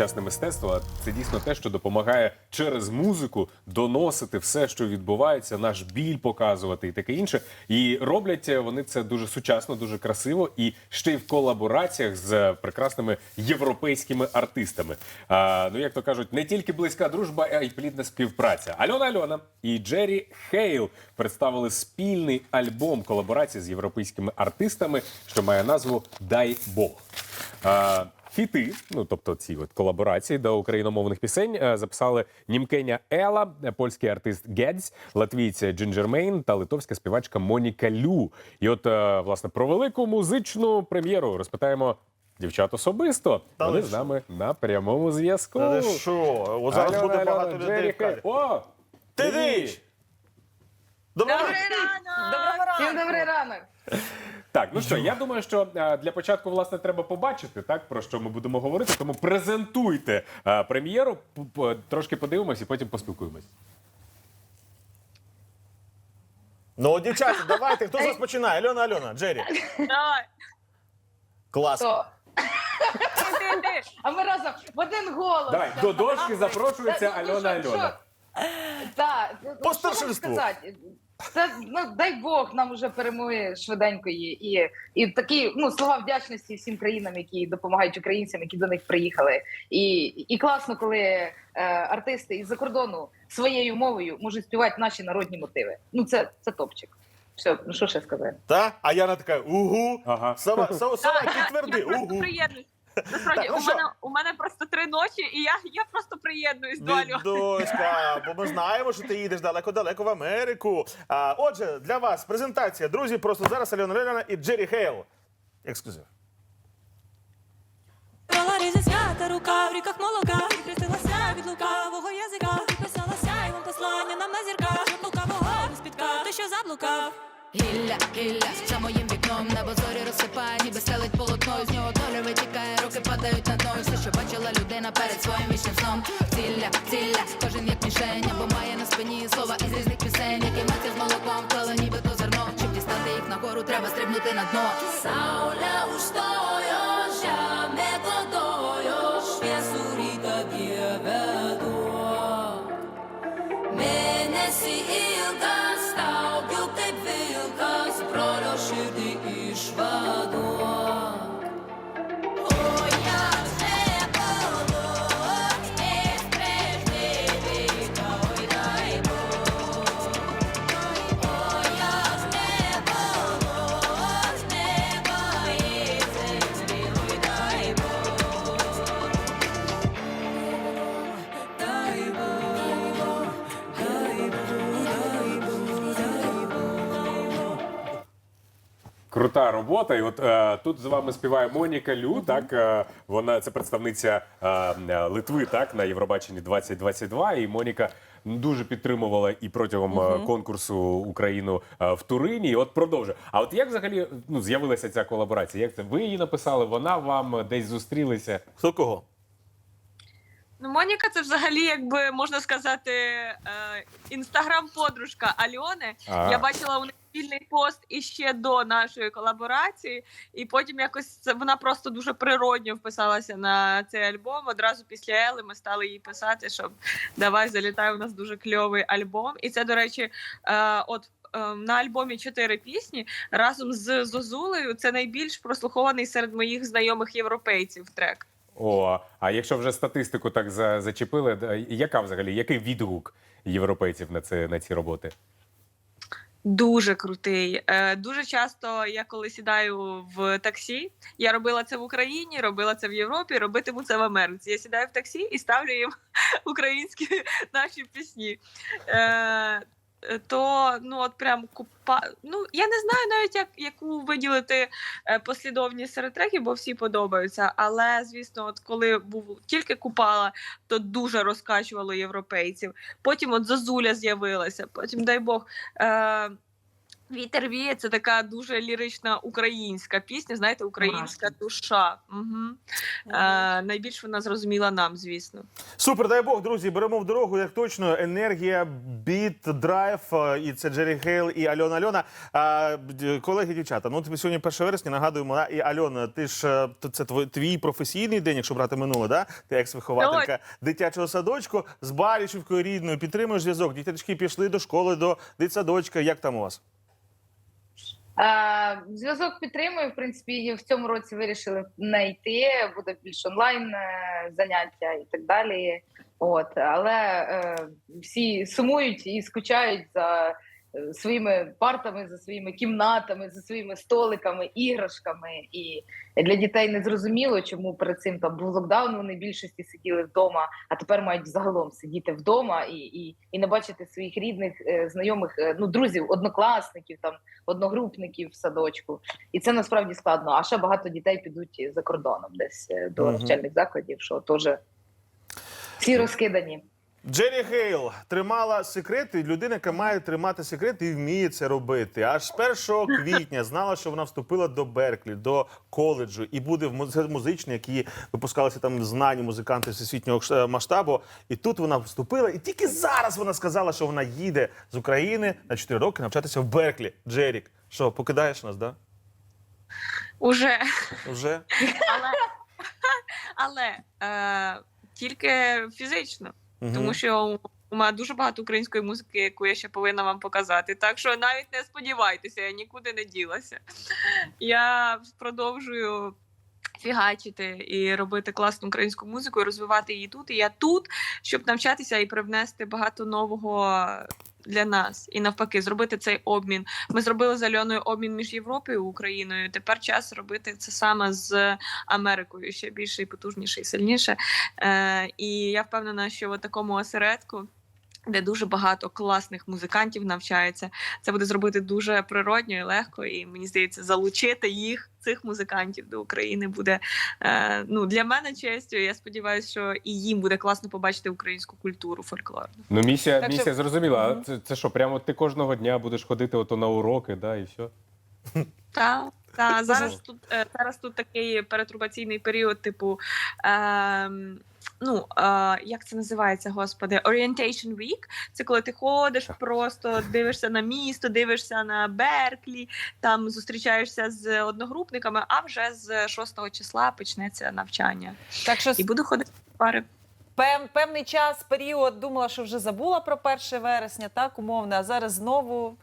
Сучасне мистецтво це дійсно те, що допомагає через музику доносити все, що відбувається, наш біль показувати і таке інше. І роблять вони це дуже сучасно, дуже красиво і ще й в колабораціях з прекрасними європейськими артистами. А, ну як то кажуть, не тільки близька дружба, а й плідна співпраця. Альона Альона і Джері Хейл представили спільний альбом колаборації з європейськими артистами, що має назву Дай Бог. А, Фіти, ну тобто ці от колаборації до україномовних пісень е, записали німкеня Ела, польський артист Гедзь, латвійця Джинджер Мейн та литовська співачка Моніка Лю. І от е, власне про велику музичну прем'єру розпитаємо дівчат особисто. Та Вони з нами на прямому зв'язку. Та що? О, зараз буде багато людей. О! Ти дич! Доброго ранку! Доброго добрий ранок. Так, ну що, я думаю, що е, для початку власне треба побачити, так про що ми будемо говорити. Тому презентуйте е, прем'єру, п- п- трошки подивимось і потім поспілкуємось. Ну, дівчата, давайте, хто з вас починає? Альона, Альона, Джері. Давай. Клас. То. Ти, ти. А ми разом в один голос. Давай, до дошки запрошується Та, ну, Альона що- Альона. що? Так, ну, По що вам старшинству. сказати? Це, ну, дай Бог нам уже перемоги швиденької. І, і такі ну, слова вдячності всім країнам, які допомагають українцям, які до них приїхали. І, і класно, коли е, артисти із-за кордону своєю мовою можуть співати наші народні мотиви. Ну, це, це топчик. Все, ну що ще сказати? Та? А Яна така, угу. Ага. Сама, сама, сама я- підтверди, угу. Насправді, Так, ну у, що? мене, у мене просто три ночі, і я, я просто приєднуюсь до Альони. Відоська, бо ми знаємо, що ти їдеш далеко-далеко в Америку. А, отже, для вас презентація. Друзі, просто зараз Альона Альона і Джері Хейл. Ексклюзив. Різі свята, рука в ріках молока, і хрестилася від лукавого язика, підписалася йому послання нам на зірках, щоб лукавого не спіткав, ти що заблукав. Гілля, гілля, за моїм вікном небо зорі розсипає, ніби стелить полотно, з нього падають одно дно, і все, що бачила людина перед своїм вічним сном. Ціля, ціля, кожен як мішень, або має на спині слова із різних пісень, які мати з молоком вклали ніби то зерно, щоб дістати їх нагору, треба стрибнути на дно. Крута робота. І от е, тут з вами співає Моніка Лю. Так е, вона це представниця е, е, Литви, так на Євробаченні 2022. І Моніка дуже підтримувала і протягом е, конкурсу Україну е, в Турині. І от продовжує. А от як взагалі ну з'явилася ця колаборація? Як це ви її написали? Вона вам десь зустрілися? Хто кого? Ну, Моніка, це взагалі, якби можна сказати, е, інстаграм-подружка Альони. А. Я бачила у них спільний пост іще до нашої колаборації, і потім якось це вона просто дуже природньо вписалася на цей альбом. Одразу після Ели ми стали їй писати, щоб давай залітай, у нас дуже кльовий альбом. І це, до речі, е, от. е, На альбомі чотири пісні разом з Зозулею. Це найбільш прослухований серед моїх знайомих європейців трек. О, а якщо вже статистику так за, зачепили, яка взагалі який відгук європейців на це на ці роботи? Дуже крутий. Е, дуже часто я коли сідаю в таксі, я робила це в Україні, робила це в Європі, робитиму це в Америці. Я сідаю в таксі і ставлю їм українські наші пісні. Е, то ну от прям купа. Ну я не знаю навіть як яку виділити е, послідовність серед треків, бо всі подобаються. Але звісно, от коли був тільки купала, то дуже розкачувало європейців. Потім от Зозуля з'явилася. Потім, дай Бог, е, Вітер віє це така дуже лірична українська пісня, знаєте, українська Мурашки. душа. Угу. Е, найбільш вона зрозуміла нам, звісно. Супер, дай Бог, друзі, беремо в дорогу, як точно. Енергія, біт, драйв. е, І це Джері Хейл і Альона Альона. А, колеги, дівчата, ну тобі сьогодні 1 вересня, нагадуємо, да? і Альона, ти ж е, то це твій, твій професійний день, якщо брати минуле, да? Ти екс-вихователька дитячого садочку з Барішівкою рідною, підтримуєш зв'язок. Діточки пішли до школи, до дитсадочка. Як там у вас? Е, Зв'язок підтримую. В принципі, в цьому році вирішили не йти. Буде більш онлайн е, заняття і так далі. От, але е, всі сумують і скучають за своїми партами, за своїми кімнатами, за своїми столиками, іграшками. І для дітей не зрозуміло, чому перед цим там був локдаун. Вони більшості сиділи вдома, а тепер мають загалом сидіти вдома і, і, і не бачити своїх рідних, е, знайомих, е, ну друзів, однокласників там одногрупників в садочку, і це насправді складно. А ще багато дітей підуть за кордоном, десь е, до навчальних закладів, що теж всі розкидані. Джері Хейл тримала секрети. Людина, яка має тримати секрети і вміє це робити. Аж з 1 квітня знала, що вона вступила до Берклі, до коледжу, і буде в музичний, які випускалися там знані музиканти всесвітнього масштабу. І тут вона вступила, і тільки зараз вона сказала, що вона їде з України на 4 роки навчатися в Берклі. Джерік, що покидаєш нас, да? Уже Вже але, але е, тільки фізично, Мгм. тому що у мене дуже багато української музики, яку я ще повинна вам показати. Так що навіть не сподівайтеся, я нікуди не ділася. Я продовжую. Фігачити і робити класну українську музику, і розвивати її тут. І я тут, щоб навчатися і привнести багато нового для нас. І навпаки, зробити цей обмін. Ми зробили з Альоною обмін між Європою і Україною. Тепер час робити це саме з Америкою ще більше і потужніше і сильніше. Е, і я впевнена, що в такому осередку. Де дуже багато класних музикантів навчається, це буде зробити дуже природньо і легко. І мені здається, залучити їх, цих музикантів до України буде е, ну для мене честю. Я сподіваюся, що і їм буде класно побачити українську культуру фольклорну. Ну, місія, Так що- зрозуміла. Мгм. А це, це що, прямо ти кожного дня будеш ходити ото на уроки, да, і все? Та, та зараз тут е, зараз тут такий перетрубаційний період, типу. ем, Ну, е, як це називається, господи, Orientation Week. Це коли ти ходиш, просто дивишся на місто, дивишся на Берклі, там зустрічаєшся з одногрупниками, а вже з 6 числа почнеться навчання. Так що І буду ходити в пари. пев, певний час, період думала, що вже забула про 1 вересня, так умовно, а зараз знову.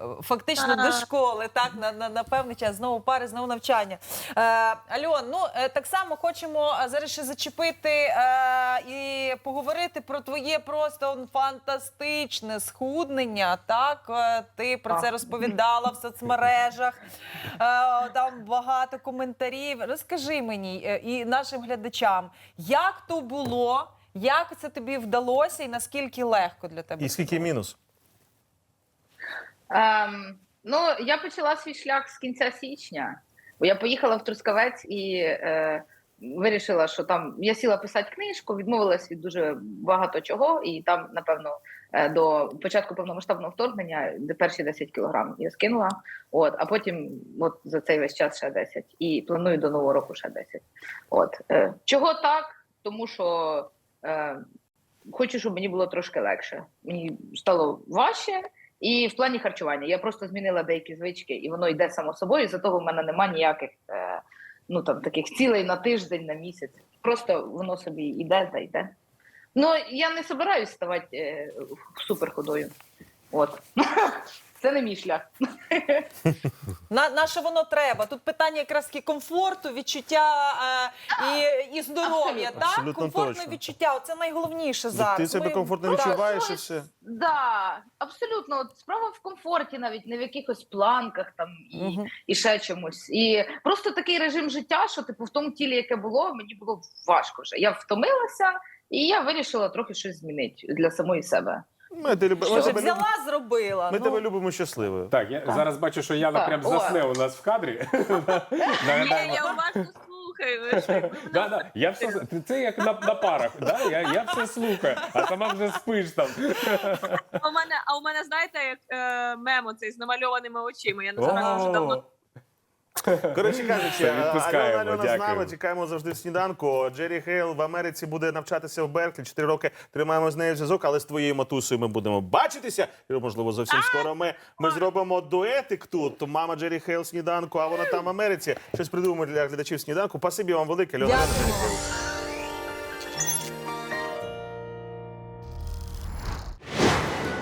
Е, Фактично до школи, так на, на, на певний час знову пари, знову навчання. Е, Альон, ну е, так само хочемо е, зараз ще зачепити е, і поговорити про твоє просто фантастичне схуднення. Так, ти про це розповідала в соцмережах. Е, там багато коментарів. Розкажи мені і нашим глядачам, як то було, як це тобі вдалося, і наскільки легко для тебе? і скільки мінус? Ем, ну, я почала свій шлях з кінця січня. Бо я поїхала в Трускавець і е, вирішила, що там я сіла писати книжку, відмовилась від дуже багато чого, і там, напевно, е, до початку повномасштабного вторгнення перші 10 кілограм я скинула. От, а потім, от за цей весь час ще 10. І планую до нового року ще 10. От е, чого так? Тому що е, хочу, щоб мені було трошки легше. Мені стало важче. І в плані харчування я просто змінила деякі звички, і воно йде само собою. За того в мене нема ніяких е, ну там таких цілей на тиждень, на місяць. Просто воно собі йде та йде. Ну я не собираюсь ставати е, суперходою. От це не мій шлях. На, на що воно треба? Тут питання якраз таки комфорту, відчуття е, і, і здоров'я. Так, Абсолютно комфортне точно. відчуття. Це найголовніше зараз. Ти себе Ми- комфортно Так. відчуваєш і все. Да, абсолютно. От справа в комфорті, навіть не в якихось планках там і, Мгм. і ще чомусь. І просто такий режим життя, що типу в тому тілі, яке було, мені було важко вже. Я втомилася, і я вирішила трохи щось змінити для самої себе. Ми, тебе любимо- Що ж взяла, зробила. ми ну. тебе любимо щасливою. Так, я зараз бачу, що Яна Так, прям засне у нас в кадрі. Ні, Нагадаємо. я уважно слухаю. слухаєш. і ми Да, да. Я все ти- це як на, на парах. Да? Я, я все слухаю, а сама вже спиш там. А у мене, а у мене, знаєте, як е, мемо цей з намальованими очима. Я не знаю, вже давно. Коротше кажучи, Альона, Альона з нами, чекаємо завжди в сніданку. Джері Хейл в Америці буде навчатися в Берклі. Чотири роки тримаємо з нею зв'язок, але з твоєю матусею ми будемо бачитися. І, можливо, зовсім скоро ми, ми зробимо дуетик тут. Мама Джері Хейл в сніданку, а вона там в Америці. Щось придумаємо для глядачів сніданку. Пасибі вам велике, Льона. Дякую.